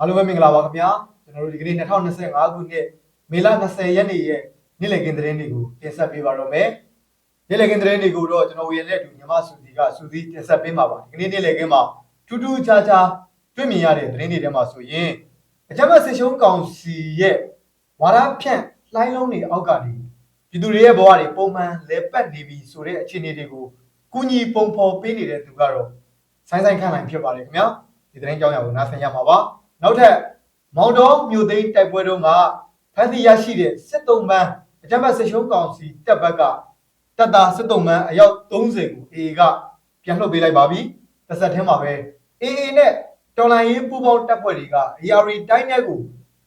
အားလုံးပဲမင်္ဂလာပါခင်ဗျာကျွန်တော်တို့ဒီကနေ့2025ခုနှစ်မေလ20ရက်နေ့ရဲ့နေ့လည်ခင်းသတင်းတွေကိုတင်ဆက်ပေးပါတော့မယ်နေ့လည်ခင်းသတင်းတွေကိုတော့ကျွန်တော်ဝေရနဲ့အတူညီမစုစီကစုစည်းတင်ဆက်ပေးမှာပါဒီကနေ့နေ့လည်ခင်းမှာထူးထူးခြားခြားတွေ့မြင်ရတဲ့သတင်းတွေထဲမှာဆိုရင်အကြမ်းဖက်ဆစ်ရှုံးကောင်စီရဲ့ဝါရဖြန့်လှိုင်းလုံးတွေအောက်ကနေပြည်သူတွေရဲ့ဘဝတွေပုံမှန်လဲပတ်နေပြီဆိုတဲ့အခြေအနေတွေကိုကုညီပုံဖော်ပေးနေတဲ့သူကတော့ဆိုင်းဆိုင်ခန့်နိုင်ဖြစ်ပါတယ်ခင်ဗျာဒီသတင်းကြောင်းရကိုနားဆင်ရမှာပါ နောက်ထပ်မောင်တော်မြို့သိမ်းတိုက်ပွဲတုန်းကဖမ်းဆီးရရှိတဲ့စစ်တုံးပန်းအကြမ်းဖက်စစ်ရှုံးကောင်စီတပ်ဘက်ကတပ်သားစစ်တုံးပန်းအယောက်30ကို AA ကပြန်လှုပ်ပေးလိုက်ပါပြီ။တစ်ဆက်တည်းမှာပဲ AA နဲ့တော်လိုင်းရေးပူးပေါင်းတပ်ဖွဲ့တွေက ARI တိုင်းနယ်ကို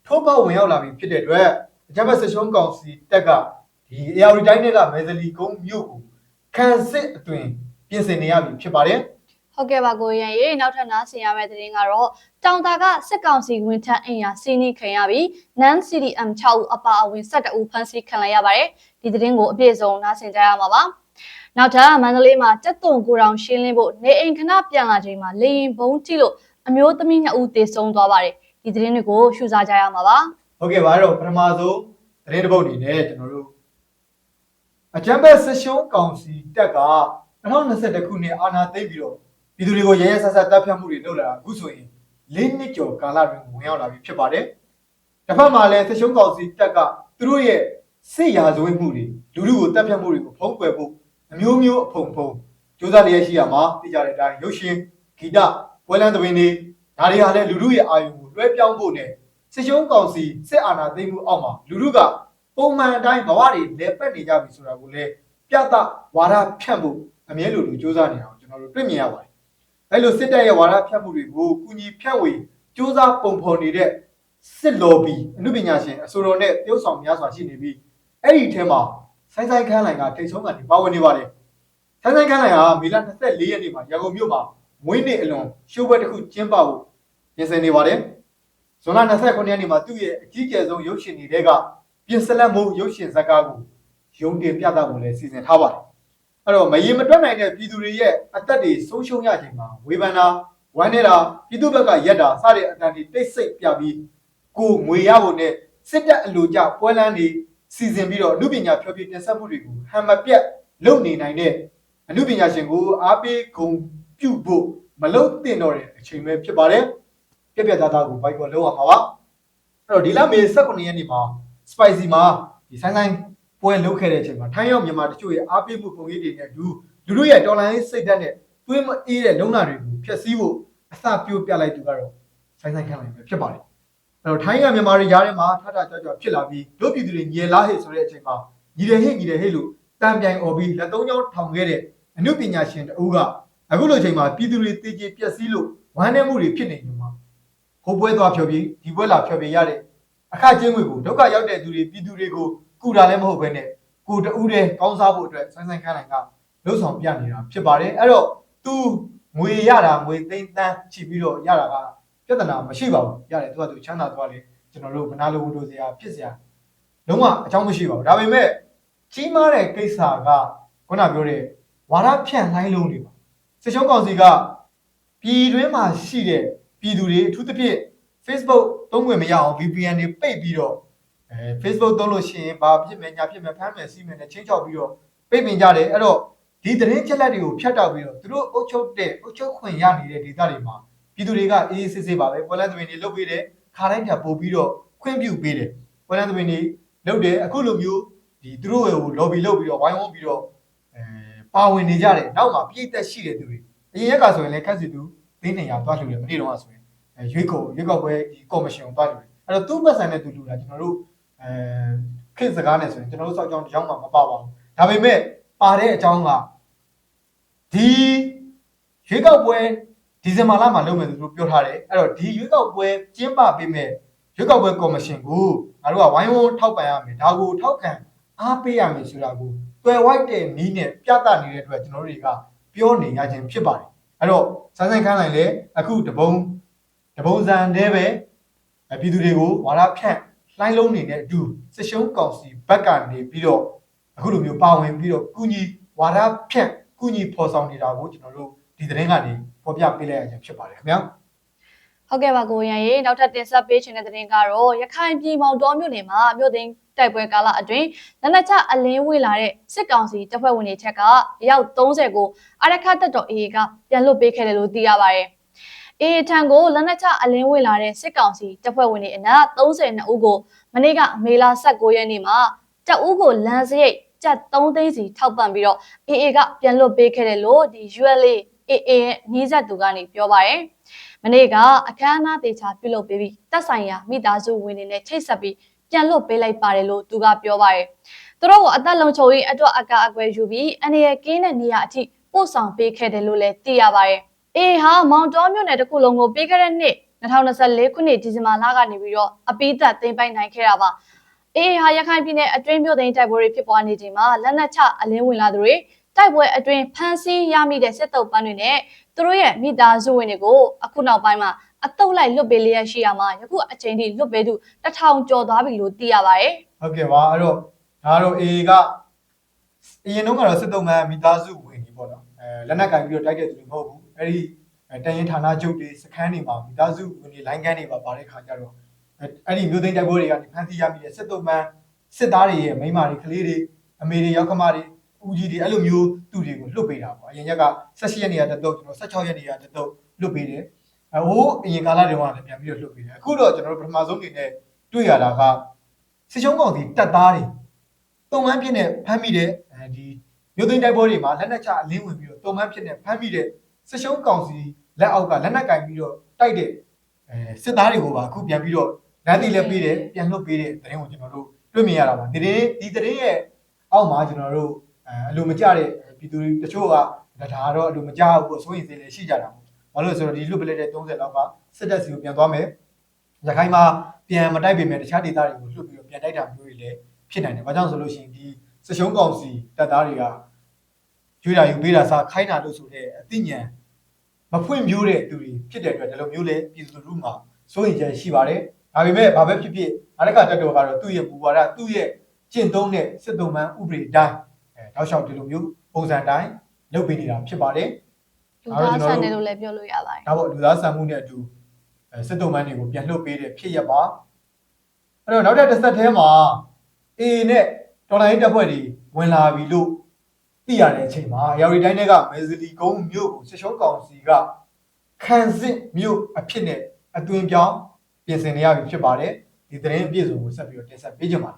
ထိုးပေါက်ဝင်ရောက်လာပြီဖြစ်တဲ့အတွက်အကြမ်းဖက်စစ်ရှုံးကောင်စီတပ်ကဒီ ARI တိုင်းနယ်ကမဲဇလီကုန်းမြို့ကိုခံစစ်အတွင်ပြင်ဆင်နေရပြီဖြစ်ပါတယ်။ ဟုတ်ကဲ့ပါကိုရန်ရေနောက်ထပ်နားဆင်ရမယ့်သတင်းကတော့တောင်တာကစစ်ကောင်စီဝန်ထမ်းအိမ်ယာစီးနီးခံရပြီး NAN CDM 6ဦးအပါအဝင်17ဦးဖမ်းဆီးခံလိုက်ရပါတယ်ဒီသတင်းကိုအပြည့်စုံနားဆင်ကြရမှာပါနောက်ထပ်မန္တလေးမှာတက်သွန်ကိုတောင်ရှင်းလင်းဖို့နေအိမ်ခဏပြန်လာချိန်မှာလေရင်ဘုံကြည့်လို့အမျိုးသမီး2ဦးသေဆုံးသွားပါတယ်ဒီသတင်းတွေကိုရှုစားကြရမှာပါဟုတ်ကဲ့ပါအဲ့တော့ပထမဆုံးသတင်းတစ်ပုဒ်အနေနဲ့ကျွန်တော်တို့အကြံဘက်ဆက်ရှုံးကောင်စီတက်က2021ခုနှစ်အာဏာသိမ်းပြီးတော့ ပြည်သူတွေကိုရရဲဆက်ဆက်တပ်ဖြတ်မှုတွေလုပ်လာတာအခုဆိုရင်၄နှစ်ကျော်ကာလတွင်ဝင်ရောက်လာပြီဖြစ်ပါတယ်။တစ်ဖက်မှာလည်းဆက်ရှုံးကောင်စီတက်ကသူတို့ရဲ့စစ်ရာဇဝတ်မှုတွေလူလူကိုတပ်ဖြတ်မှုတွေကိုဖုံးကွယ်ဖို့အမျိုးမျိုးအဖုံဖုံစူးစမ်းလျက်ရှိရမှာသိကြတဲ့အတိုင်းရုပ်ရှင်ဂီတပွဲလမ်းသဘင်တွေဒါတွေဟာလည်းလူလူရဲ့အာယုံကိုလွှဲပြောင်းဖို့နဲ့စစ်ရှုံးကောင်စီစစ်အာဏာသိမ်းမှုအောက်မှာလူလူကပုံမှန်အတိုင်းဘဝတွေလဲပတ်နေကြပြီဆိုတာကိုလည်းပြသဝါဒဖြန့်ဖို့အမြဲလိုလိုစ조사နေတာကိုကျွန်တော်တို့တွေ့မြင်ရပါတယ်။ အဲလိုစစ်တပ်ရဲ့ဝါဒဖြန့်မှုတွေကိုကုညီဖြန့်ဝေစ조사ပုံဖော်နေတဲ့စစ်လော်ဘီအမှုပညာရှင်အစိုးရနဲ့တရုတ်ဆောင်များစွာရှိနေပြီးအဲ့ဒီထဲမှာဆိုင်းဆိုင်းခန်းလိုင်ကထိတ်ဆုံးကနေပါဝင်နေပါတယ်။ဆိုင်းဆိုင်းခန်းလိုင်ကမေလ24ရက်နေ့မှာရန်ကုန်မြို့မှာမွေးနေ့အလွန်ရှိုးပွဲတစ်ခုကျင်းပဖို့ပြင်ဆင်နေပါတယ်။ဇွန်လ29ရက်နေ့မှာသူ့ရဲ့အကြီးကျယ်ဆုံးရုပ်ရှင်တွေကပြင်စလက်မိုးရုပ်ရှင်ဇာတ်ကားကိုရုံတင်ပြသဖို့လည်းစီစဉ်ထားပါတယ်။ အဲ့တော့မရင်မတွက်နိုင်တဲ့ပြည်သူတွေရဲ့အသက်တွေဆုံးရှုံးရချိန်မှာဝေဖန်တာဝမ်းနေတာပြည်သူဘက်ကရက်တာစတဲ့အတန်တွေတိတ်ဆိတ်ပြပြီးကိုငွေရဖို့နဲ့စစ်တပ်အလိုကျပွဲလန်းတွေစီစဉ်ပြီးတော့အမှုပညာဖြောပြတင်ဆက်မှုတွေကိုဟန်မပြတ်လုပ်နေနိုင်တဲ့အမှုပညာရှင်ကိုအားပေးဂုဏ်ပြုဖို့မလုပ်သင့်တော့တဲ့အချိန်ပဲဖြစ်ပါတယ်။ပြက်ပြက်သားသားကိုဘိုက်ကောလုံးရမှာပါအဲ့တော့ဒီလမေ18ရက်နေ့မှာ spicy မှာဒီဆိုင်းဆိုင်း ပွဲလုပ်ခဲ့တဲ့အချိန်မှာထိုင်းရောက်မြန်မာတချို့ရဲ့အားပေးမှုပုံရိပ်တွေနဲ့လူလူတို့ရဲ့တော်လိုင်းစိတ်ဓာတ်နဲ့တွေးမအေးတဲ့လုံနာတွေကိုဖျက်ဆီးဖို့အစပြိုးပြလိုက်သူကတော့ဆိုင်းဆိုင်းခံလိုက်ပဲဖြစ်ပါတယ်အဲ့တော့ထိုင်းကမြန်မာတွေရားထဲမှာထထကြွကြွဖြစ်လာပြီးတို့ပြည်သူတွေညယ်လားဟဲ့ဆိုတဲ့အချိန်မှာညီတယ်ဟဲ့ညီတယ်ဟဲ့လို့တန်ပြိုင်អော်ပြီးလက်သုံးချောင်းထောင်ခဲ့တဲ့အမှုပညာရှင်တဦးကအခုလိုချိန်မှာပြည်သူတွေတည်ကြည်ပျက်စီးလို့ဝမ်းနည်းမှုတွေဖြစ်နေကြမှာဟိုပွဲသွားဖြောပြီးဒီပွဲလာဖြောပြီးရတဲ့အခကျင်းငွေကိုဒုက္ခရောက်တဲ့သူတွေပြည်သူတွေကို ကူတာလည်းမဟုတ်ဘဲနဲ့ကိုတူးတဲ့ကောင်းစားဖို့အတွက်ဆိုင်းဆိုင်းခန်းနိုင်ကလှုပ်ဆောင်ပြနေတာဖြစ်ပါတယ်အဲ့တော့ तू ငွေရတာငွေသိန်းတန်းချီပြီးတော့ရတာကပြဿနာမရှိပါဘူးရတယ်သူကသူချမ်းသာသွားတယ်ကျွန်တော်တို့ဘနာလိုဝန်တို့စရာဖြစ်စရာလုံးဝအကြောင်းမရှိပါဘူးဒါပေမဲ့ကြီးမားတဲ့ကိစ္စကခုနပြောတဲ့ဝါရဖြန့်လှိုင်းလုံးတွေပါစစ်ရှုံးကောင်စီကပြည်တွင်းမှာရှိတဲ့ပြည်သူတွေအထူးသဖြင့် Facebook သုံးဝင်မရအောင် VPN တွေပိတ်ပြီးတော့ အဲ Facebook သုံးလို့ရှိရင်ဘာဖြစ်မယ်ညာဖြစ်မယ်ဖမ်းမယ်စီးမယ်နဲ့ချင်းချောက်ပြီးတော့ပိတ်ပင်ကြတယ်အဲ့တော့ဒီသတင်းချက်လက်တွေကိုဖြတ်တောက်ပြီးတော့သူတို့အုပ်ချုပ်တဲ့အုပ်ချုပ်ခွင့်ရနေတဲ့ဒေသတွေမှာပြည်သူတွေကအေးအေးဆေးဆေးပါပဲပွဲလန်းသမင်တွေလုပ်ပေးတယ်ခါတိုင်းထပ်ပို့ပြီးတော့ခွင့်ပြုပေးတယ်ပွဲလန်းသမင်တွေလုပ်တယ်အခုလိုမျိုးဒီသူတို့ကို lobby လုပ်ပြီးတော့ဝိုင်းဝန်းပြီးတော့အဲပါဝင်နေကြတယ်နောက်မှာပြည့်သက်ရှိတဲ့သူတွေအရင်ရက်ကဆိုရင်လည်းခက်စီသူသိန်း200သွားလှူတယ်မနေ့တော့ဆိုရင်အဲရွေးကော်ရွေးကောက်ပွဲဒီကော်မရှင်ကိုတွားကြတယ်အဲ့တော့သူ့ပတ်စံနဲ့သူလူတာကျွန်တော်တို့ အဲခေတ်စကားနဲ့ဆိုရင်ကျွန်တော်တို့စောက်ကြောင်းတစ်ကြောင်းမှမပါပါဘူးဒါပေမဲ့ပါတဲ့အကြောင်းကဒီရွေးကောက်ပွဲဒီဇင်ဘာလမှာလုပ်မယ်သူတို့ပြောထားတယ်အဲ့တော့ဒီရွေးကောက်ပွဲကျင်းပပေးမယ်ရွေးကောက်ပွဲကော်မရှင်ကိုငါတို့ကဝိုင်းဝန်းထောက်ပံ့ရမယ်ဒါကိုထောက်ခံအားပေးရမယ်ဆိုတာကိုတွယ်ဝိုက်တဲ့နီးနဲ့ပြသနေတဲ့အတွက်ကျွန်တော်တို့တွေကပြောနေရခြင်းဖြစ်ပါတယ်အဲ့တော့စမ်းစမ်းခန်းလိုက်လေအခုတပုံတပုံစံတည်းပဲအပြည်သူတွေကိုဝါဒဖြန့် လှိုင်းလုံးနေတဲ့အတူစစ်ရှုံးကောင်စီဘက်ကနေပြီးတော့အခုလိုမျိုးပါဝင်ပြီးတော့ကုညီဝါဒဖြန့်ကုညီဖော်ဆောင်နေတာကိုကျွန်တော်တို့ဒီသတင်းကနေဖော်ပြပေးလိုက်ရခြင်းဖြစ်ပါတယ်ခင်ဗျာဟုတ်ကဲ့ပါကိုရန်ရေနောက်ထပ်တင်ဆက်ပေးချင်တဲ့သတင်းကတော့ရခိုင်ပြည်မောင်တော်မြို့နယ်မှာမြို့သိမ်းတိုက်ပွဲကာလအတွင်းလက်နက်ချအလင်းဝေးလာတဲ့စစ်ကောင်စီတပ်ဖွဲ့ဝင်တွေချက်ကအယောက်30ကိုအရခတ်တပ်တော် AA ကပြန်လွတ်ပေးခဲ့တယ်လို့သိရပါတယ်။ AA ထံကိုလက်နက်ချအလင်းဝေးလာတဲ့စစ်ကောင်စီတပ်ဖွဲ့ဝင်တွေအနက်32ဦးကိုမနေ့ကမေလ19ရက်နေ့မှာတပ်ဦးကိုလမ်းစရိတ်ကျပ်3သိန်းစီထောက်ပံ့ပြီးတော့ AA ကပြန်လွတ်ပေးခဲ့တယ်လို့ဒီ ULA AA ရဲ့နှီးဆက်သူကနေပြောပါတယ်။မနေ့ကအခမ်းအနားတေချာပြုလုပ်ပေးပြီးတက်ဆိုင်ရာမိသားစုဝင်တွေနဲ့ချိတ်ဆက်ပြီးပြန်လွတ်ပေးလိုက်ပါတယ်လို့သူကပြောပါတယ်။သူတို့ကိုအသက်လုံခြုံရေးအတွက်အကာအကွယ်ယူပြီးအနေရကင်းတဲ့နေရာအထိပို့ဆောင်ပေးခဲ့တယ်လို့လည်းသိရပါတယ်။ အေဟာမောင်တော်မြို့နယ်တစ်ခုလုံးကိုပြီးခဲ့တဲ့နှစ်2024ခုနှစ်ဒီဇင်ဘာလကနေပြီးတော့အပိသက်သိမ်းပိုက်နိုင်ခဲ့တာပါ။အေဟာရခိုင်ပြည်နယ်အတွင်းမြို့သိမ်းတိုက်ပွဲတွေဖြစ်ပွားနေချိန်မှာလက်နက်ချအလင်းဝင်လာသူတွေတိုက်ပွဲအတွင်းဖမ်းဆီးရမိတဲ့စစ်တုပ်ပန်းတွေနဲ့သူတို့ရဲ့မိသားစုဝင်တွေကိုအခုနောက်ပိုင်းမှာအတုပ်လိုက်လွတ်ပေးလျက်ရှိရမှာယခုအချိန်ထိလွတ်ပေးသူတစ်ထောင်ကျော်သွားပြီလို့သိရပါတယ်ဟုတ်ကဲ့ပါအဲ့တော့ဒါတော့ AA ကအရင်တုန်းကတော့စစ်တုံးမှန်မိသားစုဝင်ကြီးပေါ့နော်အဲလက်နက်ကင်ပြီးတော့တိုက်တဲ့သူတွေမဟုတ်ဘူး အဲ့ဒီအဲတန်ရင်ဌာနချုပ်တွေစခန်းတွေမှာမိသားစုဝင်တွေလိုင်းကန်းတွေပါပါတဲ့ခါကျတော့အဲအဲ့ဒီမျိုးသိန်းတိုက်ပွဲတွေကနေဖမ်းဆီးရမိတဲ့စစ်တုံးမှန်စစ်သားတွေရဲ့မိန်းမတွေကလေးတွေအမေတွေရောက်ခမတွေဦးကြီးတွေအဲ့လိုမျိုးသူတွေကိုလွတ်ပေးတာပေါ့အရင်ရက်က16ရက်နေရာတက်တော့ကျွန်တော်16ရက်နေရာတက်တော့လွတ်ပေးတယ်အဲဟိုအရင်ကာလတွေကလည်းပြန်ပြီးတော့လွတ်ပေးတယ်အခုတော့ကျွန်တော်တို့ပထမဆုံးအနေနဲ့တွေ့ရတာကစစ်ရှုံးကောင်စီတပ်သားတွေတုံမှန်းဖြစ်နေဖမ်းမိတဲ့အဲဒီမြို့သိမ်းတိုက်ပွဲတွေမှာလက်နက်ချအလင်းဝင်ပြီးတော့တုံမှန်းဖြစ်နေဖမ်းမိတဲ့ စစ်ရှုံးကောင်စီလက်အောက်ကလက်နက်ကင်ပြီးတော့တိုက်တဲ့အဲစစ်သားတွေကိုပါအခုပြန်ပြီးတော့လမ်းတီလည်းပေးတယ်ပြန်လွတ်ပေးတဲ့သတင်းကိုကျွန်တော်တို့တွေ့မြင်ရတာပါဒီသတင်းဒီသတင်းရဲ့အောက်မှာကျွန်တော်တို့အဲအလိုမကျတဲ့ပြည်သူတွေတချို့ကဒါကတော့အလိုမကျဘူးပေါ့စိုးရင်စိတ်လည်းရှိကြတာပေါ့ဘာလို့လဲဆိုတော့ဒီလွတ်ပလက်တဲ့30လောက်ကစစ်တပ်စီကိုပြန်သွားမယ်ရခိုင်မှာပြန်မတိုက်ပေမဲ့တခြားဒေသတွေကိုလွတ်ပြီးတော့ပြန်တိုက်တာမျိုးတွေလည်းဖြစ်နိုင်တယ်။ဘာကြောင့်ဆိုလို့ရှိရင်ဒီစရှုံးကောင်စီတပ်သားတွေက ကျွေးတာယူပေးတာစားခိုင်းတာလို့ဆိုတဲ့အသိဉာဏ်မဖွင့်မျိုးတဲ့သူတွေဖြစ်တဲ့အတွက်ဒီလိုမျိုးလည်းပြည်သူလူထုမှာစိုးရိမ်ချက်ရှိပါတယ်။ဒါပေမဲ့ဘာပဲဖြစ်ဖြစ်အရကတက်တော်ကတော့သူ့ရဲ့ဘူဝါဒသူ့ရဲ့ကျင့်သုံးတဲ့စစ်တုံးမှန်ဥပဒေတိုင်းအဲတောက်လျှောက်ဒီလိုမျိုးပုံစံတိုင်းလုပ်ပေးနေတာဖြစ်ပါတယ်လူသားဆန်တယ်လို့လည်းပြောလို့ရပါတယ်။ဒါပေါ့လူသားဆန်မှုနဲ့အတူအဲစစ်တုံးမှန်တွေကိုပြန်လှုပ်ပေးတဲ့ဖြစ်ရပါအဲ့တော့နောက်ထပ်တစ်ဆက်ထဲမှာ A နဲ့တော်လိုင်းတပ်ဖွဲ့တွေဝင်လာပြီလို့ သိရတဲ့အချိန်မှာရာရီတိုင်းတွေကမဲဇလီကုန်းမြို့ကိုစစ်ရှုံးကောင်စီကခန်းစစ်မြို့အဖြစ်နဲ့အသွင်ပြောင်းပြင်ဆင်နေရပြီဖြစ်ပါတယ်ဒီသတင်းအပြည့်စုံကိုဆက်ပြီးတော့တင်ဆက်ပေးကြပါ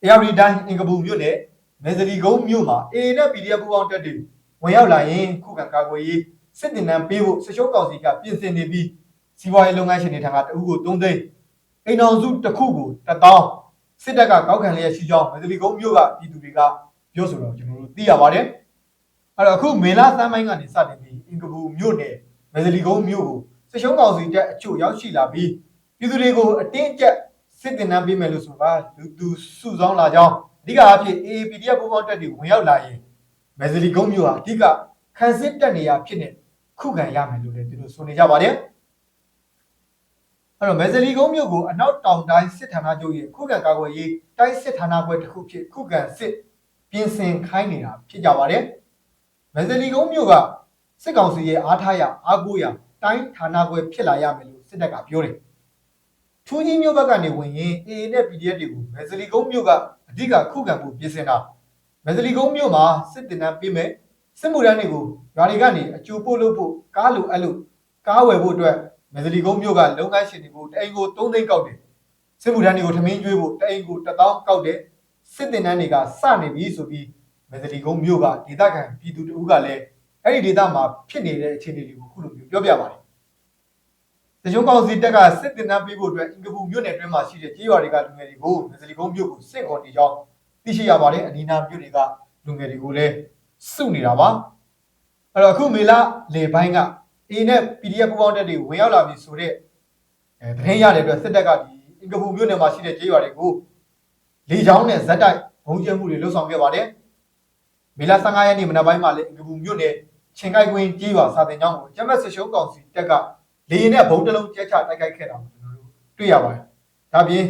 မယ်ရာရီတိုင်းအင်ကပူမြို့နဲ့မဲဇလီကုန်းမြို့မှာ A နဲ့ PDF ပူးပေါင်းတပ်တွေဝင်ရောက်လာရင်ခုခံကာကွယ်ရေးစစ်တင်နန်းပေးဖို့စစ်ရှုံးကောင်စီကပြင်ဆင်နေပြီးစီးပွားရေးလုပ်ငန်းရှင်တွေထံကတအုပ်ကို3သိန်းအိမ်တော်စုတစ်ခုကိုတထောင်စစ်တပ်ကကောက်ခံလျက်ရှိကြောင်းမန္တလေးကုန်းမြို့ကပြည်သူတွေကပြောဆိုတော့ကျွန်တော်တို့ သိရပါတယ်အဲ့တော့အခုမေလသမ်းပိုင်းကနေစတင်ပြီးအင်္ဂပူမြို့နယ်မန္တလေးကုန်းမြို့ကိုစစ်ရှုံးကောင်စီတပ်အချို့ရောက်ရှိလာပြီးပြည်သူတွေကိုအတင်းအကျပ်စစ်တင်နှမ်းပေးမယ်လို့ဆိုပါလူသူစုဆောင်းလာကြောင်းအဓိကအဖြစ် AAPDF ပူးပေါင်းတပ်တွေဝင်ရောက်လာရင်မန္တလေးကုန်းမြို့ဟာအဓိကခန်းစစ်တပ်နေရာဖြစ်နေခုခံရမယ်လို့လည်းသူတို့ဆိုနေကြပါတယ်အဲ့တော့မဲဇလီကုန်းမြို့ကိုအနောက်တောင်တိုင်းစစ်ဌာနချုပ်ရဲ့ခုခံကာကွယ်ရေးတိုင်းစစ်ဌာနခွဲတစ်ခုဖြစ်ခုခံစစ် ပြင်ဆင်ခိုင်းနေတာဖြစ်ကြပါတယ်။မဲဇလီကုန်းမြို့ကစစ်ကောင်စီရဲ့အားထားရအားကိုးရတိုင်းဌာနခွဲဖြစ်လာရမယ်လို့စစ်တပ်ကပြောတယ်။ထူးကြီးမြို့ဘက်ကနေဝင်ရင် AA နဲ့ PDF တွေကိုမဲဇလီကုန်းမြို့ကအဓိကခုခံမှုပြင်ဆင်တာမဲဇလီကုန်းမြို့မှာစစ်တင်တန်းပေးမယ်စစ်မှုထမ်းတွေကိုဓာရီကနေအကျိုးပို့လို့ဖို့ကားလိုအဲ့လိုကားဝယ်ဖို့အတွက်မဇလီကုန်းမြို့ကလုံငန်းရှင်တွေကိုတအိမ်ကို3သိန်းကောက်တယ်စစ်မှုထမ်းတွေကိုထမင်းကျွေးဖို့တအိမ်ကို1000ကောက်တယ် စစ်တင်တန်းတွေကစနေပြီဆိုပြီးမဇလီကုန်းမြို့ကဒေသခံပြည်သူတို့ကလည်းအဲ့ဒီဒေသမှာဖြစ်နေတဲ့အခြေအနေတွေကိုခုလိုမျိုးပြောပြပါတယ်တကြုံကောင်စီတက်ကစစ်တင်တန်းပေးဖို့အတွက်အင်္ဂပူမြို့နယ်အတွင်းမှာရှိတဲ့ကြေးရွာတွေကလူငယ်တွေကိုမဇလီကုန်းမြို့ကိုစစ်ခေါ်နေကြောင်းသိရှိရပါတယ်အနီးနားမြို့တွေကလူငယ်တွေကိုလည်းစုနေတာပါအဲ့တော့အခုမေလလေပိုင်းက A နဲ့ PDF ပူးပေါင်းတက်တွေဝင်ရောက်လာပြီဆိုတော့အဲတရင်ရတဲ့အတွက်စစ်တပ်ကဒီအင်္ဂပူမြို့နယ်မှာရှိတဲ့ကျေးရွာတွေကို လေကြောင်းနဲ့ဇက်တိုက်ဘုံကျဲမှုတွေလှုပ်ဆောင်ခဲ့ပါတယ်။မေလ15ရက်နေ့မနက်ပိုင်းမှာလည်းအင်္ဂပူမြို့နယ်ချင်းကိုက်ကွင်းကျေးရွာစာတင်ကျောင်းကိုကျမတ်ဆရှုံးကောင်စီတက်ကလေရင်နဲ့ဘုံတလုံးကျဲချတိုက်ခိုက်ခဲ့တာကိုကျွန်တော်တို့တွေ့ရပါတယ်။ဒါပြင်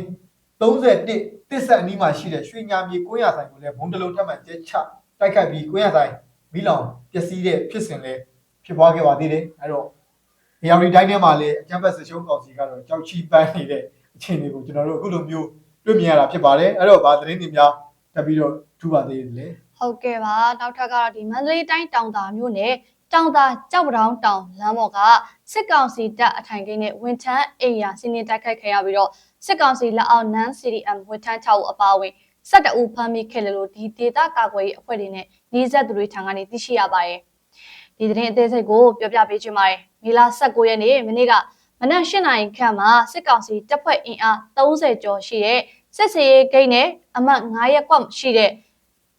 31တစ်ဆက်အနီးမှာရှိတဲ့ရွှေညာမြေကွင်းရဆိုင်ကိုလည်းဘုံတလုံးထပ်မံကျဲချတိုက်ခိုက်ပြီးကွင်းရဆိုင်မိလောင်ပျက်စီးတဲ့ဖြစ်စဉ်လည်းဖြစ်ပွားခဲ့ပါသေးတယ်အဲ့တော့အေယာရီတိုင်းထဲမှာလည်းအကျံဖက်ဆရှုံးကောင်စီကတော့ကြောက်ချီပန်းနေတဲ့အခြေအနေကိုကျွန်တော်တို့အခုလိုမျိုး တွေ့မြင်ရတာဖြစ်ပါတယ်အဲ့တော့ဗာသတင်းတွေများတက်ပြီးတော့ထူပါသေးတယ်လေဟုတ်ကဲ့ပါနောက်ထပ်ကတော့ဒီမန္တလေးတိုင်းတောင်တာမြို့နယ်တောင်တာကြောက်ပတောင်းတောင်လမ်းပေါ်ကစစ်ကောင်စီတပ်အထိုင်ကိန်းနဲ့ဝန်ထမ်းအိမ်ယာစီးနင်းတိုက်ခိုက်ခံရပြီးတော့စစ်ကောင်စီလက်အောက်နန်း CDM ဝန်ထမ်း6ဦးအပါအဝင်12ဦးဖမ်းမိခဲ့တယ်လို့ဒီဒေတာကာကွယ်ရေးအဖွဲ့တွေနဲ့နှီးဆက်သူတွေထံကနေသိရှိရပါတယ်ဒီသတင်းအသေးစိတ်ကိုပြောပြပေးချင်ပါတယ်မေလ19ရက်နေ့မနေ့က မနက်၈နာရီခန့်မှာစစ်ကောင်စီတပ်ဖွဲ့အင်အား30ကျော်ရှိတဲ့စစ်စေးဂိတ်နဲ့အမှတ်9ရပ်ကွက်ရှိတဲ့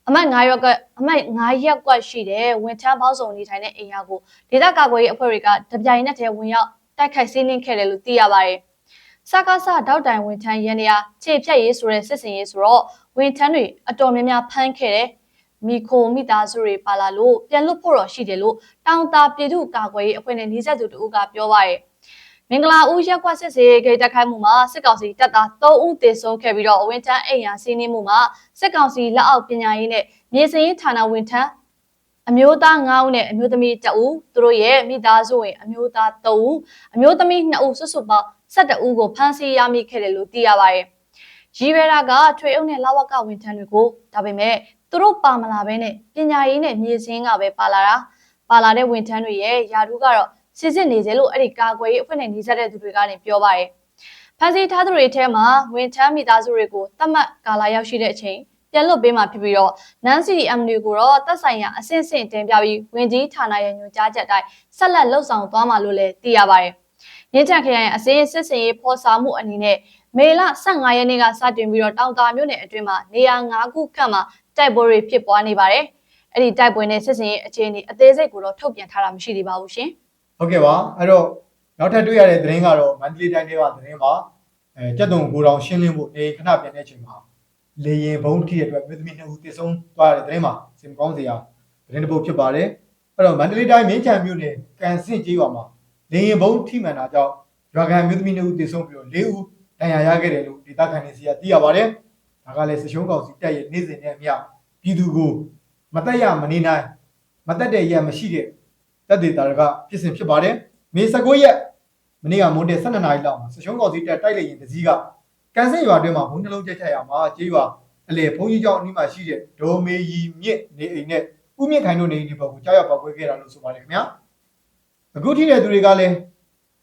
အမတ်9ရက်ကအမတ်9ရက်ကွက်ရှိတဲ့ဝန်ထမ်းပေါင်းစုံနေထိုင်တဲ့အိမ်ယာကိုဒေသကာကွယ်ရေးအဖွဲ့တွေကတပြိုင်နက်တည်းဝင်ရောက်တိုက်ခိုက်စီးနင်းခဲ့တယ်လို့သိရပါတယ်။စကားစတောက်တိုင်ဝန်ထမ်းရန်ရာခြေဖြတ်ရေးဆိုတဲ့စစ်စင်ရေးဆိုတော့ဝန်ထမ်းတွေအတော်များများဖမ်းခဲ့တယ်။မီခိုမိသားစုတွေပါလာလို့ပြန်လွတ်ဖို့တော့ရှိတယ်လို့တောင်တာပြည်သူ့ကာကွယ်ရေးအဖွဲ့နဲ့နေဆက်သူတို့ကပြောပါရယ်။ မင်္ဂလာဦးရက်ကွက်စစ်စေးဂိတ်တက်ခိုက်မှုမှာစစ်ကောင်စီတပ်သား3ဦးသေဆုံးခဲ့ပြီးတော့အဝန်ထမ်းအိမ်ယာစီးနင်းမှုမှာစစ်ကောင်စီလက်အောက်ပညာရေးနဲ့မြေစရင်ဌာနဝန်ထမ်းအမျိုးသား9ဦးနဲ့အမျိုးသမီး1ဦးသူတို့ရဲ့မိသားစုဝင်အမျိုးသား3ဦးအမျိုးသမီး2ဦးစွတ်စွတ်ပေါင်း12ဦးကိုဖမ်းဆီးရမိခဲ့တယ်လို့သိရပါတယ်။ရီဗေရာကထွေအုပ်နဲ့လဝကဝန်ထမ်းတွေကိုဒါပေမဲ့သူတို့ပါမလာဘဲနဲ့ပညာရေးနဲ့မြေစင်းကပဲပါလာတာပါလာတဲ့ဝန်ထမ်းတွေရဲ့ယာတုကတော့ စစ်စစ်နေစေလို့အဲ့ဒီကာကွယ်ရေးအဖွဲ့နဲ့နေဆက်တဲ့သူတွေကနေပြောပါတယ်။ဖမ်းဆီးထားသူတွေထဲမှာဝန်ထမ်းမိသားစုတွေကိုတတ်မှတ်ကာလာရောက်ရှိတဲ့အချိန်ပြန်လွတ်ပေးမှာဖြစ်ပြီးတော့နန်း CDM တွေကိုတော့တက်ဆိုင်ရာအဆင့်ဆင့်တင်ပြပြီးဝင်ကြီးဌာနရဲ့ညွှန်ကြားချက်အတိုင်းဆက်လက်လှုပ်ဆောင်သွားမှာလို့လည်းသိရပါတယ်။ရင်းချခရိုင်အစင်းစစ်စင်ရေးဖော်ဆောင်မှုအနေနဲ့မေလ15ရက်နေ့ကစတင်ပြီးတော့တောင်တာမြို့နယ်အတွင်းမှာနေရာ9ခုခန့်မှာတိုက်ပွဲတွေဖြစ်ပွားနေပါတယ်။အဲ့ဒီတိုက်ပွဲနဲ့စစ်စင်ရေးအခြေအနေအသေးစိတ်ကိုတော့ထုတ်ပြန်ထားတာမရှိသေးပါဘူးရှင်။ ဟုတ်ကဲ့ပါအဲ့တော့နောက်ထပ်တွေ့ရတဲ့သတင်းကတော့မန္တလေးတိုင်းထဲကသတင်းပါအဲကြက်တုံကိုတောင်ရှင်းလင်းဖို့နေခဏပြန်တဲ့အချိန်မှာလေရင်ဘုံထိတဲ့အတွက်မြို့သမီးနှစ်ဦးတည်ဆုံးသွားတဲ့သတင်းမှာစင်ကောင်းစရာသတင်းတစ်ပုဒ်ဖြစ်ပါတယ်အဲ့တော့မန္တလေးတိုင်းမင်းချံမြို့နယ်ကန်ဆင့်ကြီးရွာမှာလေရင်ဘုံထိမှန်တာကြောင့်ရွာကန်မြို့သမီးနှစ်ဦးတည်ဆုံးပြီးတော့၄ဦးဒဏ်ရာရခဲ့တယ်လို့ဒေသခံတွေစီကသိရပါတယ်ဒါကလည်းစရှုံးကောင်စီတက်ရဲ့နေ့စဉ်နဲ့အမျှပြည်သူကိုမတက်ရမနေနိုင်မတက်တဲ့ရမရှိတဲ့ တက်ဒေတာကဖြစ်စဉ်ဖြစ်ပါတယ်။မေ19ရက်မနေ့ကမွန်းတဲ့12နာရီလောက်မှာစရှုံးကောင်စီတက်တိုက်လေရင်တစည်းကကန်ဆယ်ရွာတွင်းမှာဘုံနှလုံးကျက်ချရမှာကြေးရွာအလေဘုံကြီးကျောင်းအနီးမှာရှိတဲ့ဒေါ်မေရီမြင့်နေအိမ်နဲ့ဦးမြင့်ခိုင်တို့နေအိမ်ဒီဘက်ကိုကြားရောက်ပောက်ကွဲခဲ့တာလို့ဆိုပါတယ်ခင်ဗျာ။အခုထိတဲ့သူတွေကလည်း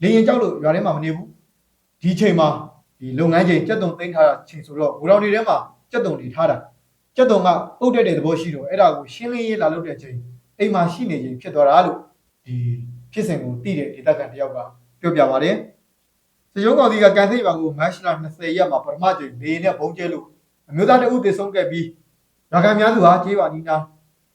လေရင်ကြောက်လို့ရွာထဲမှာမနေဘူး။ဒီချိန်မှာဒီလုပ်ငန်းချိန်ကြက်တုံသိမ်းထားတာချိန်ဆိုတော့ဘူတော်တွေထဲမှာကြက်တုံတွေထားတာကြက်တုံကပုတ်တက်တဲ့သဘောရှိတော့အဲ့ဒါကိုရှင်းလင်းရေးလာလုပ်တဲ့ချိန်အိမ်မှာရှိနေချိန်ဖြစ်သွားတာလို့ ဒီဖြစ်စဉ်ကိုသိတဲ့ဒေသခံတယောက်ကပြောပြပါတယ်။စရုံးကောင်စီကကန်စိတ်ပါကိုမတ်လ20ရက်မှာပထမကြိမ်လေနဲ့ဘုံကျဲလို့အမျိုးသားတအုပ်တည်ဆုံးခဲ့ပြီးရာခံများသူဟာကြေးပါနီးနာ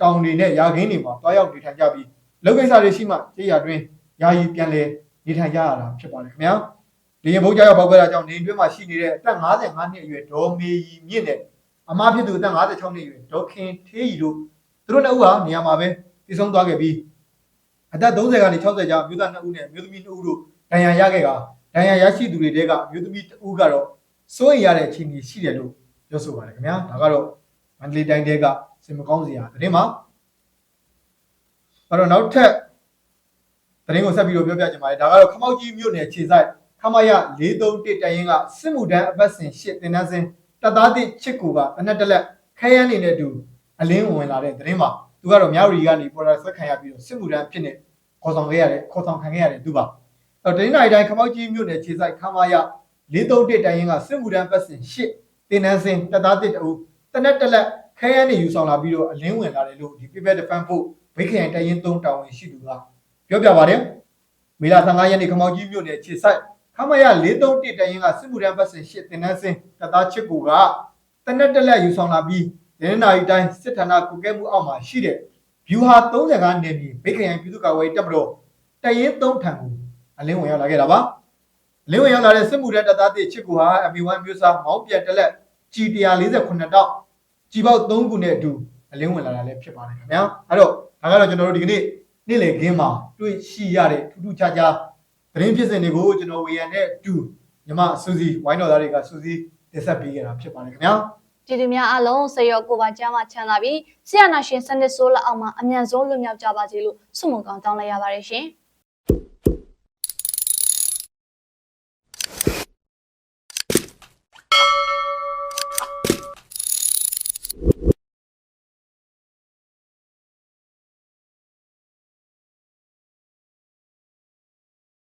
တောင်တွေနဲ့ရာခင်းတွေမှာတွားရောက်နေထိုင်ကြပြီးလုပ်ကိစ္စတွေရှိမှကြေးရတွင်ယာယီပြန်လဲနေထိုင်ကြရတာဖြစ်ပါတယ်ခင်ဗျာ။လေရင်ဘုံကျရောက်ပေါက်ခဲ့တာကြောင့်နေတွင်းမှာရှိနေတဲ့အသက်55နှစ်အရွယ်ဒေါ်မေရီမြင့်နဲ့အမဖြစ်သူအသက်56နှစ်အရွယ်ဒေါခင်ထေးရီတို့သူတို့နှစ်ဦးဟာနေရာမှာပဲတည်ဆုံးသွားခဲ့ပြီး အသက်30ကနေ60ကြားအမျိုးသား2ဦးနဲ့အမျိုးသမီး2ဦးတို့ဒဏ်ရာရခဲ့ကဒဏ်ရာရရှိသူတွေတဲကအမျိုးသမီး2ဦးကတော့စိုးရိမ်ရတဲ့အခြေအနေရှိတယ်လို့ပြောဆိုပါတယ်ခင်ဗျာဒါကတော့မန္တလေးတိုင်းတဲကစင်မကောင်းစရာသတင်းပါအဲ့တော့နောက်ထပ်သတင်းကိုဆက်ပြီးတော့ပြောပြချင်ပါတယ်ဒါကတော့ခမောက်ကြီးမြို့နယ်ခြေဆိုင်ခမရ431တိုင်ရင်ကစစ်မှုတန်းအပတ်စဉ်ရှစ်တင်နန်းစင်တပ်သားတစ်ချစ်ကူကအနက်တလက်ခဲရန်နေတဲ့အတူအလင်းဝင်လာတဲ့သတင်းပါ သူကတော့မြောက်ရီကနေပေါ်တာဆက်ခံရပြီးတော့စစ်မှုတန်းဖြစ်နေခေါ်ဆောင်ခဲ့ရတယ်ခေါ်ဆောင်ခံခဲ့ရတယ်သူပါအဲ့တော့တိုင်းတိုင်းခမောက်ကြီးမြို့နယ်ခြေဆိုင်ခမာရ431တိုင်ရင်ကစစ်မှုတန်းပတ်စဉ်8တင်နန်းစင်တပ်သားတစ်တူတနက်တက်လက်ခဲရန်နေယူဆောင်လာပြီးတော့အလင်းဝင်လာတယ်လို့ဒီ People Defense ဖို့ဘိတ်ခရိုင်တိုင်ရင်3တာဝန်ရှိသူကပြောပြပါတယ်မေလ15ရက်နေ့ခမောက်ကြီးမြို့နယ်ခြေဆိုင်ခမရ431တိုင်ရင်ကစစ်မှုတန်းပတ်စဉ်8တင်နန်းစင်တပ်သားချစ်ကူကတနက်တက်လက်ယူဆောင်လာပြီး ဒင်းနာရီတိုင်းစစ်ဌာနကုကဲမှုအောက်မှာရှိတဲ့ view ဟာ35နေပြီဘိတ်ခရိုင်ပြည်သူ့ကာကွယ်ရေးတပ်မတော်တရင်3ထံကိုအလင်းဝင်ရောက်လာခဲ့တာပါအလင်းဝင်ရောက်လာတဲ့စစ်မှုထမ်းတပ်သားတွေချစ်ကူဟာ MB1 မျိုးစားမောင်းပြတ်တက်လက် G148 တောက်ကြီးပေါက်3ခုနဲ့အတူအလင်းဝင်လာတာလည်းဖြစ်ပါတယ်ခင်ဗျာအဲ့တော့ဒါကတော့ကျွန်တော်တို့ဒီကနေ့နေ့လည်ခင်းမှာတွေ့ရှိရတဲ့ထူးထူးခြားခြားသတင်းဖြစ်စဉ်တွေကိုကျွန်တော်ဝေရန်နဲ့အတူညီမစူစီဝိုင်းတော်သားတွေကစူစီတင်ဆက်ပေးခဲ့တာဖြစ်ပါတယ်ခင်ဗျာ ပြည်သူများအလုံးစေရောကိုပါကြားမှာချမ်းသာပြီးဆရာနာရှင်စနစ်ဆိုးလက်အောက်မှာအမြန်ဆုံးလွတ်မြောက်ကြပါစေလို့ဆုမွန်ကောင်းတောင်းလိုက်ရပါတယ်ရှင်။